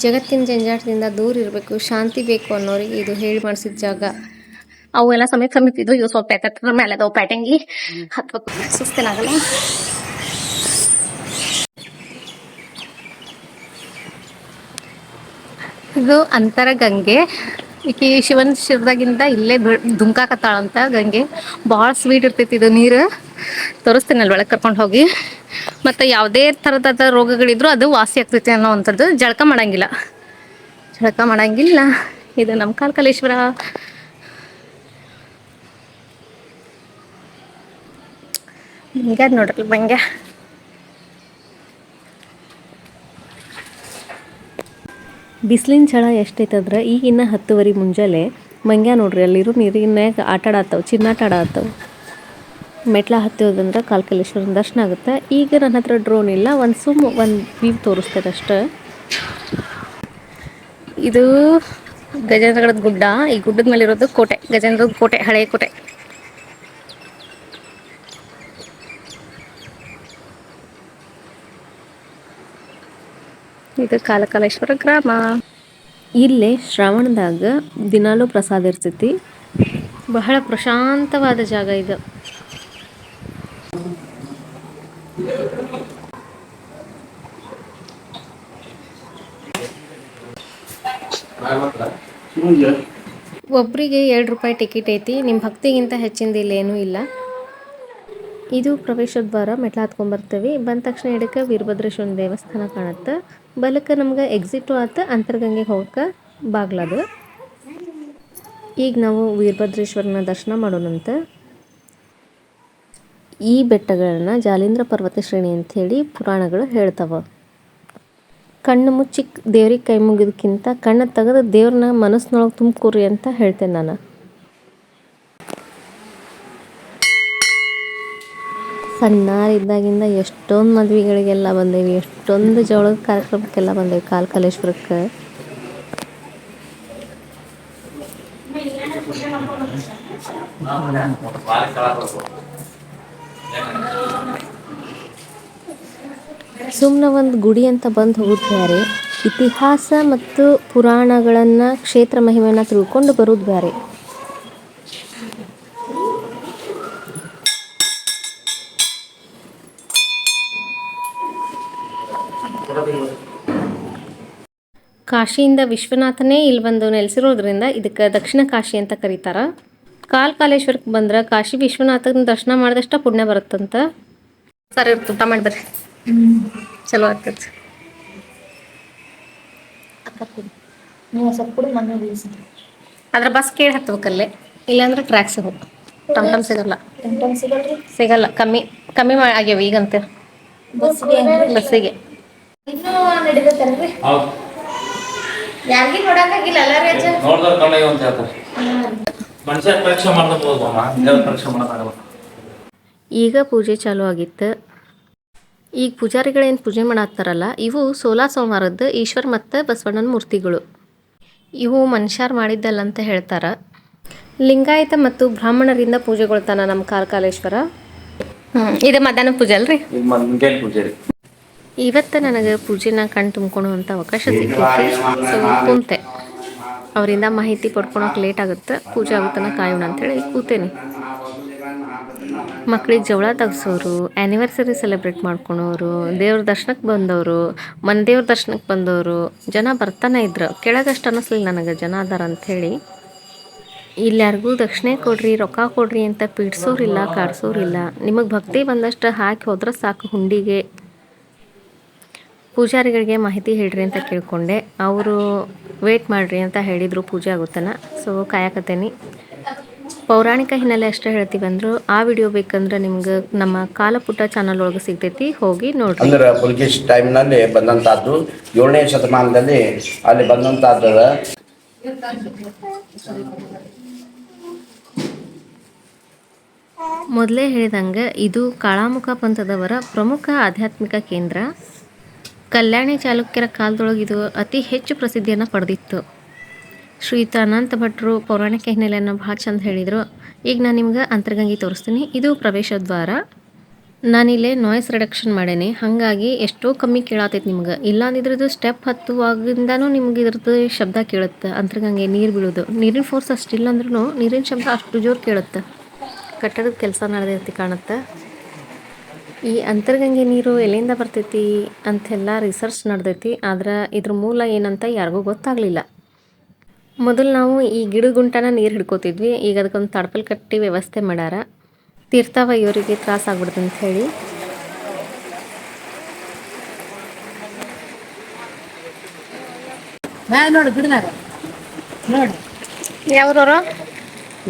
ಜಗತ್ತಿನ ಜಂಜಾಟದಿಂದ ದೂರ ಇರಬೇಕು, ಶಾಂತಿ ಬೇಕು ಅನ್ನೋರಿಗೆ ಇದು ಹೇಳಿ ಮಾಡಿಸಿದ ಜಾಗ. ಅವೆಲ್ಲ ಸಮೇತ ಇದು ಇವು ಸ್ವಲ್ಪ ಎತ್ತರ ಮೇಲೆ ಅದಾವ ಪ್ಯಾಟಂಗಿ ಹತ್ಬೇಕು. ಸುಸ್ತೇನಾಗಲ್ಲ ಇದು ಅಂತರ ಗಂಗೆ. ಈಕಿ ಶಿವನ್ ಶಿರದಾಗಿಂದ ಇಲ್ಲೇ ದುಮ್ಕಾಕತ್ತಾಳಂತ ಗಂಗೆ. ಭಾಳ ಸ್ವೀಟ್ ಇರ್ತೈತಿ ಇದು ನೀರು. ತೋರಿಸ್ತೇನೆ ಅಲ್ಲಿ ಒಳಗೆ ಕರ್ಕೊಂಡು ಹೋಗಿ. ಮತ್ತು ಯಾವುದೇ ಥರದ ರೋಗಗಳಿದ್ರು ಅದು ವಾಸಿ ಆಗ್ತೈತಿ ಅನ್ನೋವಂಥದ್ದು ಜಳಕ ಮಾಡಂಗಿಲ್ಲ. ಜಳಕ ಮಾಡಂಗಿಲ್ಲ. ಇದು ನಮ್ಮ ಕಾಲ್ಕಲೇಶ್ವರ. ಹಿಂಗೆ ನೋಡ್ರಿ ಬಂಗೆ. ಬಿಸಿಲಿನ ಛಳ ಎಷ್ಟೈತಂದ್ರೆ ಈಗಿನ್ನ ಹತ್ತುವರೆ ಮುಂಜಾನೆ ಮಂಗ್ಯ ನೋಡ್ರಿ ಅಲ್ಲಿರೋ ನೀರಿನಾಗ ಆಟ ಚಿನ್ನ ಚಿನ್ನಾಟ ಮೆಟ್ಲ ಹತ್ತೋದಂದ್ರೆ ಕಾಲ್ಕಲೇಶ್ವರನ ದರ್ಶನ ಆಗುತ್ತೆ. ಈಗ ನನ್ನ ಹತ್ರ ಡ್ರೋನ್ ಇಲ್ಲ. ಒಂದು ಸುಮ್ ಒಂದು ವೀವ್ ತೋರಿಸ್ತಾರೆ ಅಷ್ಟೇ. ಇದು ಗಜೇಂದ್ರಗಡದ ಗುಡ್ಡ. ಈ ಗುಡ್ಡದ ಮೇಲೆ ಇರೋದು ಕೋಟೆ. ಗಜೇಂದ್ರದ ಕೋಟೆ ಹಳೆಯ ಕೋಟೆ. ಇದು ಕಾಲಕಾಲೇಶ್ವರ ಗ್ರಾಮ. ಇಲ್ಲಿ ಶ್ರಾವಣದಾಗ ದಿನಾಲೂ ಪ್ರಸಾದ ಇರ್ತೈತಿ. ಬಹಳ ಪ್ರಶಾಂತವಾದ ಜಾಗ ಇದು. ಒಬ್ಬರಿಗೆ ಎರಡು ರೂಪಾಯಿ ಟಿಕೆಟ್ ಐತಿ ನಿಮ್ಮ ಭಕ್ತಿಗಿಂತ ಹೆಚ್ಚಿಂದ ಇಲ್ಲೇನೂ ಇಲ್ಲ. ಇದು ಪ್ರವೇಶ ದ್ವಾರ ಮೆಟ್ಲ ಬಂದ ತಕ್ಷಣ ಎಡಕ್ಕೆ ವೀರಭದ್ರೇಶ್ವರನ ದೇವಸ್ಥಾನ ಕಾಣುತ್ತೆ. ಬಲಕ್ಕೆ ನಮ್ಗೆ ಎಕ್ಸಿಟು ಆತ ಅಂತರ್ಗಂಗೆ ಹೋಗಕ್ಕೆ ಬಾಗ್ಲದು ಈಗ ನಾವು ವೀರಭದ್ರೇಶ್ವರನ ದರ್ಶನ ಮಾಡೋಣಂತ. ಈ ಬೆಟ್ಟಗಳನ್ನು ಜಾಲೀಂದ್ರ ಪರ್ವತ ಶ್ರೇಣಿ ಅಂಥೇಳಿ ಪುರಾಣಗಳು ಹೇಳ್ತಾವ. ಕಣ್ಣು ಮುಚ್ಚಿ ದೇವ್ರಿಗೆ ಕೈ ಮುಗಿದಕ್ಕಿಂತ ಕಣ್ಣು ತೆಗೆದು ದೇವ್ರನ್ನ ಮನಸ್ಸಿನೊಳಗೆ ತುಂಬ್ಕೊರಿ ಅಂತ ಹೇಳ್ತೇನೆ ನಾನು. ಸಣ್ಣಾರಿದ್ದಾಗಿಂದ ಎಷ್ಟೊಂದು ಮದುವೆಗಳಿಗೆಲ್ಲ ಬಂದೇವಿ, ಎಷ್ಟೊಂದು ಜೋಳದ ಕಾರ್ಯಕ್ರಮಕ್ಕೆಲ್ಲ ಬಂದೇವಿ ಕಾಲ್ಕಲೇಶ್ವರಕ್ಕೆ. ಸುಮ್ಮನೆ ಒಂದು ಗುಡಿ ಅಂತ ಬಂದು ಹೋಗುತ್ತಾರೆ ಇತಿಹಾಸ ಮತ್ತು ಪುರಾಣಗಳನ್ನು ಕ್ಷೇತ್ರ ಮಹಿಮೆಯನ್ನು ತಿಳ್ಕೊಂಡು ಬರೋದು ಬೇರೆ ಕಾಶಿಯಿಂದ ವಿಶ್ವನಾಥನೇ ಇಲ್ಲಿ ಬಂದು ನೆಲೆಸಿರೋದ್ರಿಂದ ಇದಕ್ಕೆ ದಕ್ಷಿಣ ಕಾಶಿ ಅಂತ ಕರೀತಾರ. ಕಾಲ್ ಕಾಲೇಶ್ವರಕ್ಕೆ ಬಂದ್ರೆ ಕಾಶಿ ವಿಶ್ವನಾಥನ ದರ್ಶನ ಮಾಡಿದಷ್ಟ ಪುಣ್ಯ ಬರುತ್ತಂತ. ಸರಿ ಊಟ ಮಾಡಿ ಬರ್ರಿ ಚಲೋ ಆಗ್ತೈತಿ. ಅದ್ರ ಬಸ್ ಕೇಳಿ ಹತ್ಬೇಕಲ್ಲೇ? ಇಲ್ಲಾಂದ್ರೆ ಟ್ರ್ಯಾಕ್ ಸಿಗು ಟಮ್ ಟಮ್ ಸಿಗಲ್ಲ. ಸಿಗಲ್ಲ. ಕಮ್ಮಿ ಕಮ್ಮಿ ಮಾಡಿ ಆಗ್ಯಾವ ಈಗಂತ. ಬಸ್ಸಿಗೆ ಈಗ ಪೂಜೆ ಚಾಲೂ ಆಗಿತ್ತು. ಈಗ ಪೂಜಾರಿಗಳೇನು ಪೂಜೆ ಮಾಡತ್ತಾರಲ್ಲ ಇವು ಸೋಲಾ ಸೋಮವಾರದ ಈಶ್ವರ್ ಮತ್ತು ಬಸವಣ್ಣನ ಮೂರ್ತಿಗಳು. ಇವು ಮನುಷ್ಯರು ಮಾಡಿದ್ದಲ್ಲ ಅಂತ ಹೇಳ್ತಾರೆ. ಲಿಂಗಾಯತ ಮತ್ತು ಬ್ರಾಹ್ಮಣರಿಂದ ಪೂಜೆಗೊಳ್ತಾನ ನಮ್ಮ ಕಾರ್ಕಾಲೇಶ್ವರ? ಇದು ಮಧ್ಯಾಹ್ನ ಪೂಜೆ ಅಲ್ರಿ? ಇವತ್ತು ನನಗೆ ಪೂಜೆನ ಕಣ್ ತುಂಬ್ಕೊಳ್ಳುವಂಥ ಅವಕಾಶ ಸಿಗುತ್ತೆ ಸೊ ಕುಂತೆ. ಅವರಿಂದ ಮಾಹಿತಿ ಪಡ್ಕೊಳಕ್ಕೆ ಲೇಟ್ ಆಗುತ್ತೆ. ಪೂಜೆ ಆಗುತ್ತನ ಕಾಯೋಣ ಅಂತೇಳಿ ಕೂತೇನಿ. ಮಕ್ಳಿಗೆ ಜವಳ ತೆಗ್ಸೋರು ಆ್ಯನಿವರ್ಸರಿ ಸೆಲೆಬ್ರೇಟ್ ಮಾಡ್ಕೊಳೋರು, ದೇವ್ರ ದರ್ಶನಕ್ಕೆ ಬಂದವರು ಮನೆ ದೇವ್ರ ದರ್ಶನಕ್ಕೆ ಬಂದವರು ಜನ ಬರ್ತಾನೆ ಇದ್ರು. ಕೆಳಗಷ್ಟು ಅನ್ನಿಸ್ಲಿಲ್ಲ ನನಗೆ ಜನ ಅದಾರ ಅಂಥೇಳಿ ಇಲ್ಲಾರಿಗೂ ದಕ್ಷಿಣೆ ಕೊಡ್ರಿ, ರೊಕ್ಕ ಕೊಡ್ರಿ ಅಂತ ಪೀಡ್ಸೋರಿಲ್ಲ, ಕಾಡ್ಸೋರಿಲ್ಲ. ನಿಮಗೆ ಭಕ್ತಿ ಬಂದಷ್ಟು ಹಾಕಿ ಹೋದ್ರೆ ಸಾಕು ಹುಂಡಿಗೆ. ಪೂಜಾರಿಗಳಿಗೆ ಮಾಹಿತಿ ಹೇಳ್ರಿ ಅಂತ ಕೇಳಿಕೊಂಡೆ. ಅವರು, ವೇಟ್ ಮಾಡ್ರಿ ಅಂತ ಹೇಳಿದರು, ಪೂಜೆ ಆಗುತ್ತನ? ಸೊ ಕಾಯಕತ್ತೇನಿ. ಪೌರಾಣಿಕ ಹಿನ್ನೆಲೆ ಅಷ್ಟೇ ಹೇಳ್ತೀವಿ ಅಂದ್ರು ಆ ವಿಡಿಯೋ ಬೇಕಂದ್ರೆ ನಿಮ್ಗೆ ನಮ್ಮ ಕಾಲಪುಟ ಚಾನಲ್ ಒಳಗೆ ಸಿಗ್ತೈತಿ ಹೋಗಿ ನೋಡ್ರಿ. ಅಂದ್ರೆ ಪುಲ್ಕೇಶ್ ಟೈಮ್ನಲ್ಲಿ ಬಂದಂತಹದ್ದು ಏಳನೇ ಶತಮಾನದಲ್ಲಿ ಅಲ್ಲಿ ಬಂದಂತಹದ್ದು ಮೊದಲೇ ಹೇಳಿದಂಗೆ ಇದು ಕಾಳಾಮುಖ ಪಂಥದವರ ಪ್ರಮುಖ ಆಧ್ಯಾತ್ಮಿಕ ಕೇಂದ್ರ. ಕಲ್ಯಾಣಿ ಚಾಲುಕ್ಯರ ಕಾಲದೊಳಗೆ ಇದು ಅತಿ ಹೆಚ್ಚು ಪ್ರಸಿದ್ಧಿಯನ್ನು ಪಡೆದಿತ್ತು. ಶ್ರೀಯುತ ಅನಂತ ಭಟ್ರು ಪೌರಾಣಿಕ ಹಿನ್ನೆಲೆಯನ್ನು ಭಾಳ ಚಂದ ಹೇಳಿದರು. ಈಗ ನಾನು ನಿಮ್ಗೆ ಅಂತರ್ಗಂಗೆ ತೋರಿಸ್ತೀನಿ. ಇದು ಪ್ರವೇಶ ದ್ವಾರ. ನಾನಿಲ್ಲೇ ನಾಯ್ಸ್ ರಿಡಕ್ಷನ್ ಮಾಡೇನಿ. ಹಾಗಾಗಿ ಎಷ್ಟೋ ಕಮ್ಮಿ ಕೇಳಾತೈತೆ ನಿಮ್ಗೆ. ಇಲ್ಲ ಅಂದಿದ್ರದ್ದು ಸ್ಟೆಪ್ ಹತ್ತುವಾಗಿಂದನೂ ನಿಮ್ಗೆ ಇದ್ರದ್ದು ಶಬ್ದ ಕೇಳುತ್ತೆ. ಅಂತರ್ಗಂಗೆ ನೀರು ಬೀಳೋದು. ನೀರಿನ ಫೋರ್ಸ್ ಅಷ್ಟಿಲ್ಲ ಅಂದ್ರೂ ನೀರಿನ ಶಬ್ದ ಅಷ್ಟು ಜೋರು ಕೇಳುತ್ತೆ. ಕಟ್ಟಡದ ಕೆಲಸ ನಡೆದೈತಿ ಕಾಣುತ್ತೆ. ಈ ಅಂತರ್ಗಂಗೆ ನೀರು ಎಲ್ಲಿಂದ ಬರ್ತೈತಿ ಅಂತೆಲ್ಲ ರಿಸರ್ಚ್ ನಡೆದೈತಿ. ಆದ್ರೆ ಇದ್ರ ಮೂಲ ಏನಂತ ಯಾರಿಗೂ ಗೊತ್ತಾಗಲಿಲ್ಲ. ಮೊದಲು ನಾವು ಈ ಗಿಡ ಗುಂಟನ ನೀರು ಹಿಡ್ಕೋತಿದ್ವಿ. ಈಗ ಅದಕ್ಕೊಂದು ತಡಪಲ್ ಕಟ್ಟಿ ವ್ಯವಸ್ಥೆ ಮಾಡ್ಯಾರ ತೀರ್ಥವ ಇವರಿಗೆ ತ್ರಾಸ ಆಗ್ಬಿಡ್ತು ಅಂತ ಹೇಳಿ ಯಾವ್ರವರು?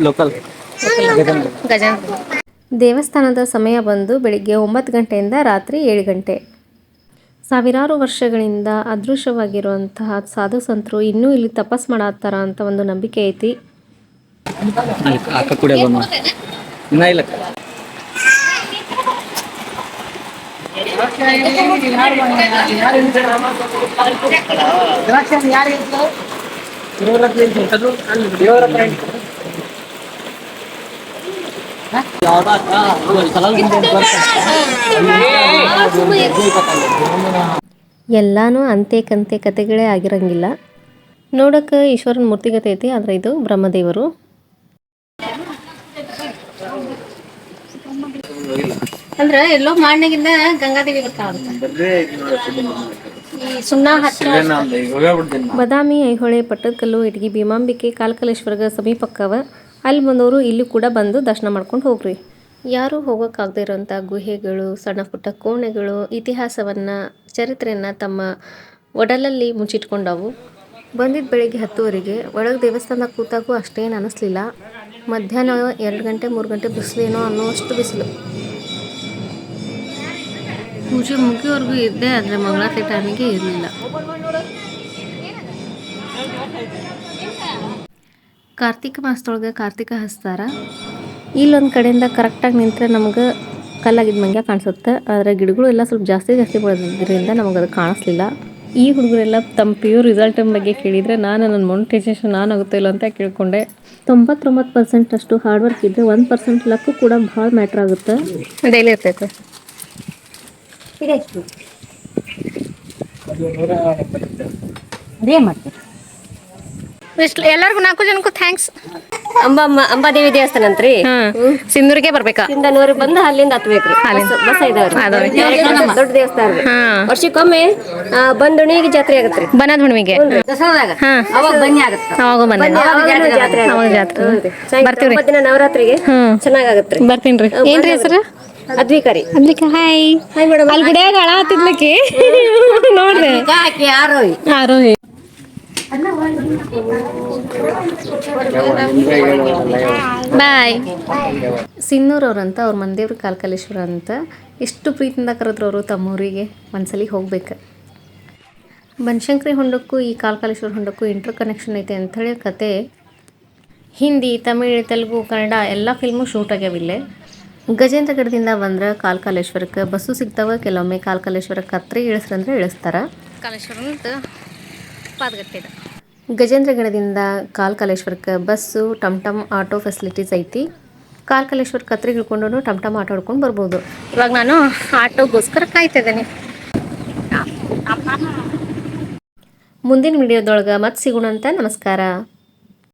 ಲೋಕಲ್ ದೇವಸ್ಥಾನದ ಸಮಯ ಬಂದು ಬೆಳಿಗ್ಗೆ ಒಂಬತ್ತು ಗಂಟೆಯಿಂದ ರಾತ್ರಿ ಏಳು ಗಂಟೆ. ಸಾವಿರಾರು ವರ್ಷಗಳಿಂದ ಅದೃಶ್ಯವಾಗಿರುವಂತಹ ಸಾಧು ಸಂತರು ಇನ್ನೂ ಇಲ್ಲಿ ತಪಸ್ ಮಾಡತ್ತಾರ ಅಂತ ಒಂದು ನಂಬಿಕೆ ಐತಿ. ಅಕ್ಕ ಕುಡಿಯ ಬಂದ ಇನ್ನ ಇಲ್ಲ ಎಲ್ಲಾನು ಅಂತೆ ಕಂತೆ ಕತೆಗಳೇ ಆಗಿರಂಗಿಲ್ಲ. ನೋಡಕ್ಕೆ ಈಶ್ವರನ ಮೂರ್ತಿಗತೆ ಐತಿ ಆದ್ರೆ ಇದು ಬ್ರಹ್ಮದೇವರು. ಅಂದ್ರ ಎಲ್ಲೋ ಮಾಡ್ನಾಗಿಂದ ಗಂಗಾದೇವಿ ಬರ್ತಾವಂತ ಬದಾಮಿ ಐಹೊಳೆ ಪಟ್ಟದಕಲ್ಲು ಇಟಗಿ ಭೀಮಾಂಬಿಕೆ ಕಾಲ್ಕಲೇಶ್ವರ್ಗ ಸಮೀಪಕ್ಕವ ಅಲ್ಲಿ ಬಂದವರು ಇಲ್ಲಿ ಕೂಡ ಬಂದು ದರ್ಶನ ಮಾಡ್ಕೊಂಡು ಹೋಗ್ರಿ. ಯಾರೂ ಹೋಗೋಕ್ಕಾಗದೇ ಇರೋಂಥ ಗುಹೆಗಳು ಸಣ್ಣ ಪುಟ್ಟ ಕೋಣೆಗಳು ಇತಿಹಾಸವನ್ನು ಚರಿತ್ರೆಯನ್ನು ತಮ್ಮ ಒಡಲಲ್ಲಿ ಮುಚ್ಚಿಟ್ಕೊಂಡವು. ಬಂದಿದ್ದ ಬೆಳಿಗ್ಗೆ ಹತ್ತುವರೆಗೆ ಒಳಗೆ ದೇವಸ್ಥಾನ ಕೂತಾಗೂ ಅಷ್ಟೇನು ಅನ್ನಿಸ್ಲಿಲ್ಲ ಮಧ್ಯಾಹ್ನ ಎರಡು ಗಂಟೆ ಮೂರು ಗಂಟೆ ಬಿಸಿಲೇನೋ ಅನ್ನೋಷ್ಟು ಬಿಸಿಲು. ಪೂಜೆ ಮುಗಿಯೋವರೆಗೂ ಇದ್ದೆ ಆದರೆ ಮಂಗಳಾರತಿ ಟೈಮಿಗೆ ಇರಲಿಲ್ಲ. ಕಾರ್ತಿಕ ಮಾಸದೊಳಗೆ ಕಾರ್ತಿಕ ಹಸ್ತಾರ. ಇಲ್ಲೊಂದು ಕಡೆಯಿಂದ ಕರೆಕ್ಟಾಗಿ ನಿಂತರೆ ನಮಗೆ ಕಲ್ಲಾಗಿದ್ದ ಮಂಗ್ಯ ಕಾಣಿಸುತ್ತೆ. ಆದರೆ ಗಿಡಗಳು ಎಲ್ಲ ಸ್ವಲ್ಪ ಜಾಸ್ತಿ ಜಾಸ್ತಿ ಬೆಳೆದಿದ್ದರಿಂದ ನಮಗೆ ಅದು ಕಾಣಿಸ್ಲಿಲ್ಲ. ಈ ಹುಡುಗರೆಲ್ಲ ತಮ್ಮ ಪ್ಯೂರ್ ರಿಸಲ್ಟ್ ಬಗ್ಗೆ ಕೇಳಿದರೆ ನಾನು ನನ್ನ ಮೊನಿಟೈಸೇಷನ್ ನಾನು ಆಗುತ್ತೋ ಇಲ್ಲ ಅಂತ ಕೇಳ್ಕೊಂಡೆ. ತೊಂಬತ್ತೊಂಬತ್ತು ಪರ್ಸೆಂಟ್ ಅಷ್ಟು ಹಾರ್ಡ್ ವರ್ಕ್ ಇದ್ದರೆ ಒಂದು ಪರ್ಸೆಂಟ್ ಲಕ್ಕು ಕೂಡ ಭಾಳ ಮ್ಯಾಟ್ರ್ ಆಗುತ್ತೆ. ಡೈಲಿ ಇರ್ತೈತೆ. ಅದೇ ಮಾಡ್ತೀವಿ ಎಲ್ಲರಿಗೂ ನಾಲ್ಕು ಜನಕ್ಕೂ ಥ್ಯಾಂಕ್ಸ್ ಅಂಬಮ್ಮ ಅಂಬಾದೇವಿ ದೇವಸ್ಥಾನ ಅಂತ್ರಿ? ಸಿಂಧೂರಿಗೆ ಬರ್ಬೇಕಾ? ಸಿಂಧನೂರಿಗೆ ಬಂದು ಅಲ್ಲಿಂದ ಹತ್ಬೇಕ್ರಿ ಬಸ್- ಇದಾವ್ರಿ. ದೊಡ್ಡ ದೇವಸ್ಥಾನ ವರ್ಷಕ್ಕೊಮ್ಮೆ ಬಂದುಣಿಗೆ ಜಾತ್ರೆ ಆಗತ್ರಿ. ಬನದ ಹುಣ್ಣಿಮೆಗೆ ದಸರಾದಾಗ. ಅವಾಗ ಬನ್ನಿ ಆಗತ್ತೆ. ಅವಾಗ ಬಂದೆ ಜಾತ್ರೆ ಅವಾಗ ಜಾತ್ರೆ ದಿನ ನವರಾತ್ರಿಗೆ ಚೆನ್ನಾಗಾಗತ್ರಿ ಬರ್ತೀನಿ ಏನ್ರಿ ಹೆಸರು? ಅದ್ವಿಕಾರಿ ಅದ್ಲಿಕ್ಕೆ ಹಾಯ್ ಹಾಯ್ ಮೇಡಮ್ ಅಲ್ಲಿ ಗುಡಿಯಾಗ ಅಳ ಹತ್ತಿದ್ಲಕ್ಕೆ? ನೋಡ್ರಿ. ಹಾಕಿ ಆರೋಹಿ. ಬಾಯ್. ಸಿನ್ನೂರ್ ಅವ್ರಂತ ಅವ್ರ ಮಂದೇವ್ರ ಕಾಲ್ಕಲೇಶ್ವರ ಅಂತ ಎಷ್ಟು ಪ್ರೀತಿಯಿಂದ ಕರೆದ್ರು ಅವರು ತಮ್ಮೂರಿಗೆ ಒಂದ್ಸಲಿ ಹೋಗ್ಬೇಕು. ಬನಶಂಕರಿ ಹೊಂಡಕ್ಕೂ ಈ ಕಾಲ್ಕಲೇಶ್ವರ ಹೊಂಡಕ್ಕೂ ಇಂಟರ್ ಕನೆಕ್ಷನ್ ಐತೆ ಅಂಥೇಳಿ ಕತೆ. ಹಿಂದಿ ತಮಿಳ್ ತೆಲುಗು ಕನ್ನಡ ಎಲ್ಲ ಫಿಲ್ಮು ಶೂಟ್ ಆಗ್ಯಾವಿಲ್ಲೇ. ಗಜೇಂದ್ರಗಢದಿಂದ ಬಂದ್ರೆ ಕಾಲ್ಕಾಲೇಶ್ವರಕ್ಕೆ ಬಸ್ಸು ಸಿಗ್ತಾವ ಕೆಲವೊಮ್ಮೆ ಕಾಲ್ಕಾಲೇಶ್ವರಕ್ಕೆ ಹತ್ರ ಇಳಿಸ್ರಂದ್ರೆ ಇಳಿಸ್ತಾರ. ಕಾಲೇಶ್ವರ ಪಾದಗಟ್ಟಿದ. ಗಜೇಂದ್ರಗಢದಿಂದ ಕಾಲ್ಕಾಲೇಶ್ವರಕ್ಕೆ ಬಸ್ಸು ಟಮ್ ಟಮ್ ಆಟೋ ಫೆಸಿಲಿಟೀಸ್ ಐತಿ. ಕಾಲ್ಕಾಲೇಶ್ವರ ಕತ್ರಿಗೆ ಇಳ್ಕೊಂಡು ಟಮ್ ಟಮ್ ಆಟೋ ಹಿಡ್ಕೊಂಡು ಬರ್ಬೋದು. ಇವಾಗ ನಾನು ಆಟೋಗೋಸ್ಕರ ಕಾಯ್ತಿದ್ದೇನೆ. ಮುಂದಿನ ವಿಡಿಯೋದೊಳಗೆ ಮತ್ತೆ ಸಿಗೋಣ ಅಂತ ನಮಸ್ಕಾರ.